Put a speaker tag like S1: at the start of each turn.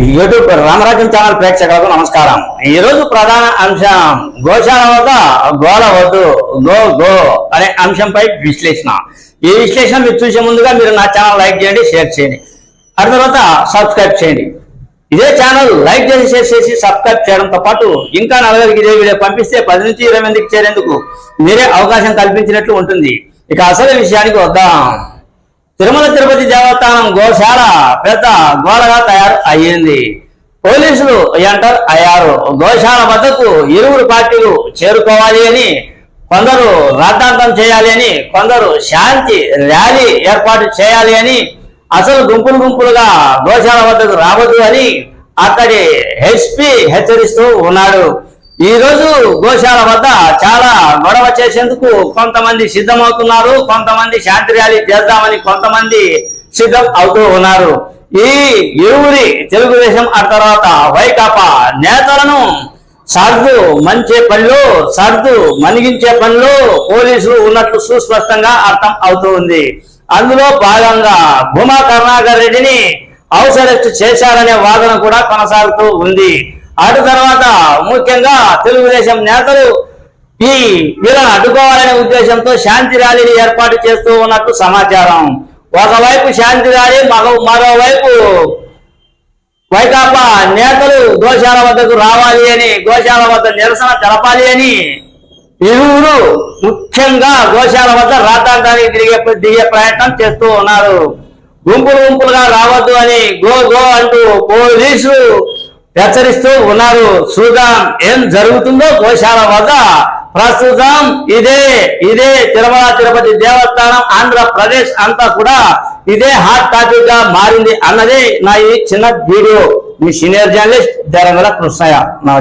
S1: YouTube రామరాజ్యం channel ప్రేక్షకులకు నమస్కారం. ఈ రోజు ప్రధాన అంశం గోశాల వద్ద గోల వద్దు గో గో అనే అంశంపై విశ్లేషణ. ఈ విశ్లేషణ మీరు చూసే ముందుగా మీరు నా ఛానల్ లైక్ చేయండి షేర్ చేయండి. ఆ తర్వాత సబ్స్క్రైబ్ చేయండి. ఇదే ఛానల్ లైక్ చేసి షేర్ చేసి సబ్స్క్రైబ్ చేయడంతో పాటు ఇంకా నలుగురికి ఇదే వీడియో పంపిస్తే పది నుంచి ఇరవై మందికి చేరేందుకు మీరే అవకాశం కల్పించినట్లు ఉంటుంది. ఇక అసలు విషయానికి వద్దాం. తిరుమల తిరుపతి దేవస్థానం గోశాల పెద్ద గోడగా తయారు అయ్యింది. పోలీసులు ఎంటర్ అయ్యారు. గోశాల వద్దకు ఇరువురు పార్టీలు చేరుకోవాలి అని కొందరు రాద్ధాంతం చేయాలి అని కొందరు శాంతి ర్యాలీ ఏర్పాటు చేయాలి అని అసలు గుంపులు గుంపులుగా గోశాల వద్దకు రావద్దు అని అక్కడి హెచ్పి హెచ్చరిస్తూ ఉన్నాడు. ఈ రోజు గోశాల వద్ద చాలా గొడవ చేసేందుకు కొంతమంది సిద్ధమవుతున్నారు కొంతమంది శాంతి ర్యాలీ చేద్దామని కొంతమంది సిద్ధం అవుతూ ఉన్నారు. ఈ ఇరువురి తెలుగుదేశం ఆ తర్వాత వైకాపా నేతలను సర్దు మంచే పనిలో సర్దు మనిగించే పనిలో పోలీసులు ఉన్నట్లు సుస్పష్టంగా అర్థం అవుతూ ఉంది. అందులో భాగంగా భూమా కరుణాకర్ రెడ్డిని అవసరస్తు చేశారనే వాదన కూడా కొనసాగుతూ ఉంది. అటు తర్వాత ముఖ్యంగా తెలుగుదేశం నేతలు ఈ వీళ్ళను అడ్డుకోవాలనే ఉద్దేశంతో శాంతి ర్యాలీని ఏర్పాటు చేస్తూ ఉన్నట్టు సమాచారం. ఒకవైపు శాంతి ర్యాలీ మరో మరోవైపు వైకాపా నేతలు గోశాల వద్దకు రావాలి అని గోశాల వద్ద నిరసన తెలపాలి అని ఇరువురు ముఖ్యంగా గోశాల వద్ద రాతాంతానికి తిరిగే దిగే ప్రయత్నం చేస్తూ ఉన్నారు. గుంపులు గుంపులుగా రావద్దు అని గో గో అంటూ పోలీసులు హెచ్చరిస్తూ ఉన్నారు. చూద్దాం ఏం జరుగుతుందో గోశాల వద్ద. ప్రస్తుతం ఇదే ఇదే తిరుమల తిరుపతి దేవస్థానం ఆంధ్రప్రదేశ్ అంతా కూడా ఇదే హాట్ టాపిక్గా మారింది అన్నదే నా ఈ చిన్న వీడియో మీ సీనియర్ జర్నలిస్ట్ ధరగల కృష్ణయ్య. నమస్తే.